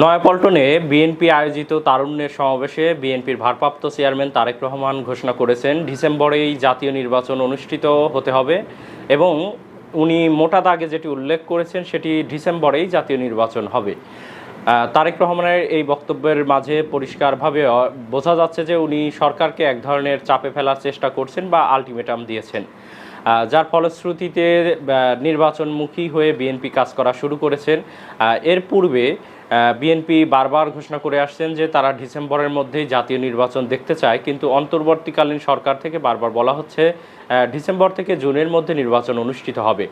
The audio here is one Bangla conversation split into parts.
নয়াপল্টনে বিএনপি আয়োজিত তারুণ্যের সমাবেশে বিএনপির ভারপ্রাপ্ত চেয়ারম্যান তারেক রহমান ঘোষণা করেছেন, ডিসেম্বরেই জাতীয় নির্বাচন অনুষ্ঠিত হতে হবে এবং উনি মোটা দাগে যেটি উল্লেখ করেছেন সেটি ডিসেম্বরেই জাতীয় নির্বাচন হবে। তারেক রহমানের এই বক্তব্যের মাঝে পরিষ্কারভাবে বোঝা যাচ্ছে যে উনি সরকারকে এক ধরনের চাপে ফেলার চেষ্টা করছেন বা আলটিমেটাম দিয়েছেন। যার ফলশ্রুতিতে নির্বাচনমুখী হয়ে বিএনপি কাজ করা শুরু করেছেন। এর পূর্বে বিএনপি বারবার ঘোষণা করে আসছেন যে তারা ডিসেম্বরের মধ্যেই জাতীয় নির্বাচন দেখতে চায়, কিন্তু অন্তর্বর্তীকালীন সরকার থেকে বারবার বলা হচ্ছে ডিসেম্বর থেকে জুনের মধ্যে নির্বাচন অনুষ্ঠিত হবে।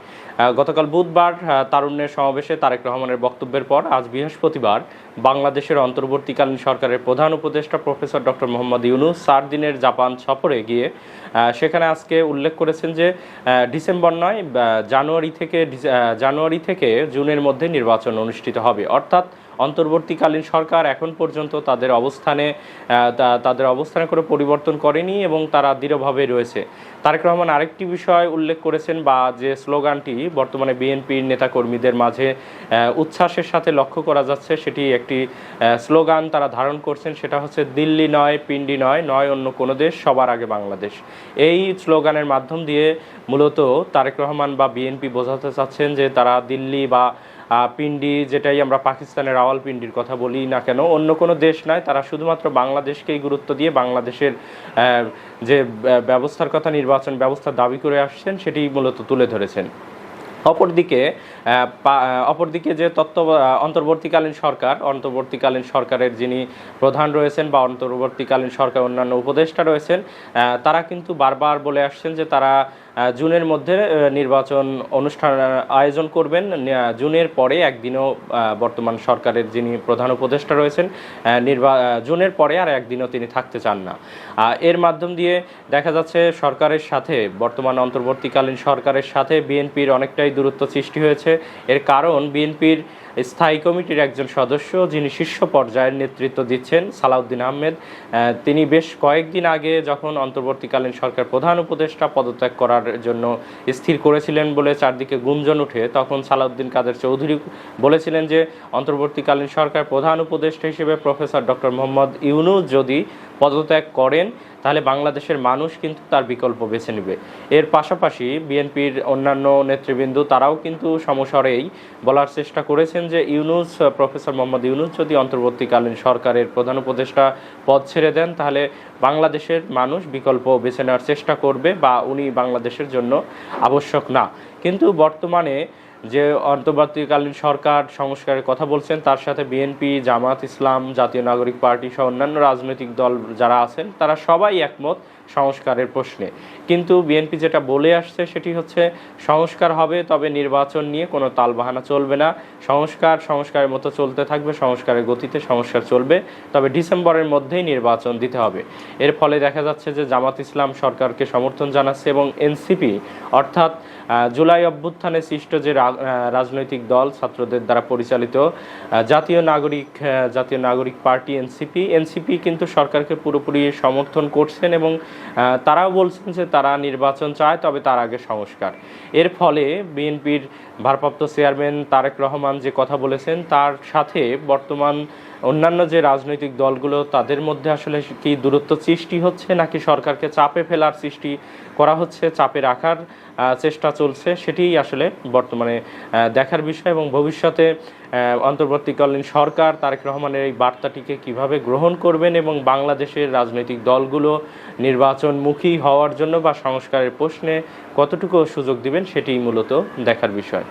গতকাল বুধবার তারুণ্যের সমাবেশে তারেক রহমানের বক্তব্যের পর আজ বৃহস্পতিবার বাংলাদেশের অন্তর্বর্তীকালীন সরকারের প্রধান উপদেষ্টা প্রফেসর ডক্টর মোহাম্মদ ইউনুস চার দিনের জাপান সফরে গিয়ে সেখানে আজকে উল্লেখ করেছেন যে ডিসেম্বর নয় জানুয়ারি থেকে জানুয়ারি থেকে জুনের মধ্যে নির্বাচন অনুষ্ঠিত হবে। অর্থাৎ অন্তর্বর্তীকালীন সরকার এখন পর্যন্ত তাদের অবস্থানে তাদের অবস্থানে করে পরিবর্তন করেনি এবং তারা দৃঢ়ভাবে রয়েছে। তারেক রহমান আরেকটি বিষয় উল্লেখ করেছেন বা যে স্লোগানটি বর্তমানে বিএনপির নেতাকর্মীদের মাঝে উচ্ছ্বাসের সাথে লক্ষ্য করা যাচ্ছে, সেটি একটি স্লোগান তারা ধারণ করছেন, সেটা হচ্ছে দিল্লি নয়, পিন্ডি নয় নয় অন্য কোনো দেশ, সবার আগে বাংলাদেশ। এই স্লোগানের মাধ্যম দিয়ে মূলত তারেক রহমান বা বিএনপি বোঝাতে চাচ্ছেন যে তারা দিল্লি বা পিন্ডি যেটাই আমরা পাকিস্তানের রাওয়ালপিন্ডির কথা বলি না কেন, অন্য কোনো দেশ নয় তারা শুধুমাত্র বাংলাদেশকেই গুরুত্ব দিয়ে বাংলাদেশের যে ব্যবস্থার কথা, নির্বাচন ব্যবস্থা দাবি করে আসছেন সেটি মূলত তুলে ধরেছেন। অপরদিকে অপরদিকে যে তত্ত্ব অন্তর্বর্তীকালীন সরকার, অন্তর্বর্তীকালীন সরকারের যিনি প্রধান রয়েছেন বা অন্তর্বর্তীকালীন সরকার অন্যান্য উপদেষ্টা রয়েছেন তারা কিন্তু বারবার বলে আসছেন যে তারা জুনের মধ্যে নির্বাচন অনুষ্ঠান আয়োজন করবেন। জুনের পরে একদিনও বর্তমান সরকারের যিনি প্রধান উপদেষ্টা রয়েছেন নির্বা জুনের পরে আর একদিনও তিনি থাকতে চান না। এর মাধ্যম দিয়ে দেখা যাচ্ছে সরকারের সাথে, বর্তমান অন্তর্বর্তীকালীন সরকারের সাথে বিএনপির অনেকটাই দূরত্ব সৃষ্টি হয়েছে। এর কারণ বিএনপির স্থায়ী কমিটির একজন সদস্য যিনি শীর্ষ পর্যায়ের নেতৃত্ব দিচ্ছেন, সালাউদ্দিন আহমেদ তিনি বেশ কয়েকদিন আগে যখন অন্তর্বর্তীকালীন সরকার প্রধান উপদেষ্টা পদত্যাগ করার জন্য স্থির করেছিলেন বলে চারদিকে গুঞ্জন উঠে তখন সালাউদ্দিন কাদের চৌধুরী বলেছিলেন যে, অন্তর্বর্তীকালীন সরকার প্রধান উপদেষ্টা হিসেবে প্রফেসর ডক্টর মোহাম্মদ ইউনুস যদি পদত্যাগ করেন, তাহলে বাংলাদেশের মানুষ কিন্তু তার বিকল্প বেছে নেবে। এর পাশাপাশি বিএনপির অন্যান্য নেতৃবৃন্দ তারাও কিন্তু সমস্বরেই বলার চেষ্টা করেছেন যে ইউনুস, প্রফেসর মোহাম্মদ ইউনুস যদি অন্তর্বর্তীকালীন সরকারের প্রধান উপদেষ্টা পদ ছেড়ে দেন, তাহলে বাংলাদেশের মানুষ বিকল্প বেছে নেওয়ার চেষ্টা করবে বা উনি বাংলাদেশের জন্য আবশ্যক না। কিন্তু বর্তমানে যে অন্তর্বর্তীকালীন সরকার সংস্কারের কথা বলছেন, তার সাথে বিএনপি, জামাত ইসলাম, জাতীয় নাগরিক পার্টি সহ অন্যান্য রাজনৈতিক দল যারা আছেন, তারা সবাই একমত সংস্কারের প্রশ্নে। কিন্তু বিএনপি যেটা বলে আসছে সেটি হচ্ছে, সংস্কার হবে, তবে নির্বাচন নিয়ে কোনো তালবাহানা চলবে না। সংস্কার, সংস্কারের মতো চলতে থাকবে, সংস্কারের গতিতে সংস্কার চলবে, তবে ডিসেম্বরের মধ্যেই নির্বাচন দিতে হবে। এর ফলে দেখা যাচ্ছে যে জামাত ইসলাম সরকারকে সমর্থন জানাচ্ছে এবং এনসিপি, অর্থাৎ জুলাই অভ্যুত্থানে সৃষ্ট যে রাজনৈতিক দল, ছাত্রদের দ্বারা পরিচালিত জাতীয় নাগরিক জাতীয় নাগরিক পার্টি এনসিপি এনসিপি কিন্তু সরকারকে পুরোপুরি সমর্থন করছেন এবং তারাও বলছেন যে তারা নির্বাচন চায়, তবে তার আগে সংস্কার। এর ফলে বিএনপির ভারপ্রাপ্ত চেয়ারম্যান তারেক রহমান যে কথা বলেছেন, তার সাথে বর্তমান অন্যান্য যে রাজনৈতিক দলগুলো, তাদের মধ্যে আসলে কি দূরত্ব সৃষ্টি হচ্ছে, নাকি সরকারকে চাপে ফেলার সৃষ্টি করা হচ্ছে, চাপে রাখার চেষ্টা চলছে, সেটিই আসলে বর্তমানে দেখার বিষয় এবং ভবিষ্যতে অন্তর্বর্তীকালীন সরকার তারেক রহমানের এই বার্তাটিকে কীভাবে গ্রহণ করবেন এবং বাংলাদেশের রাজনৈতিক দলগুলো নির্বাচনমুখী হওয়ার জন্য বা সংস্কারের প্রশ্নে কতটুকু সুযোগ দিবেন, সেটিই মূলত দেখার বিষয়।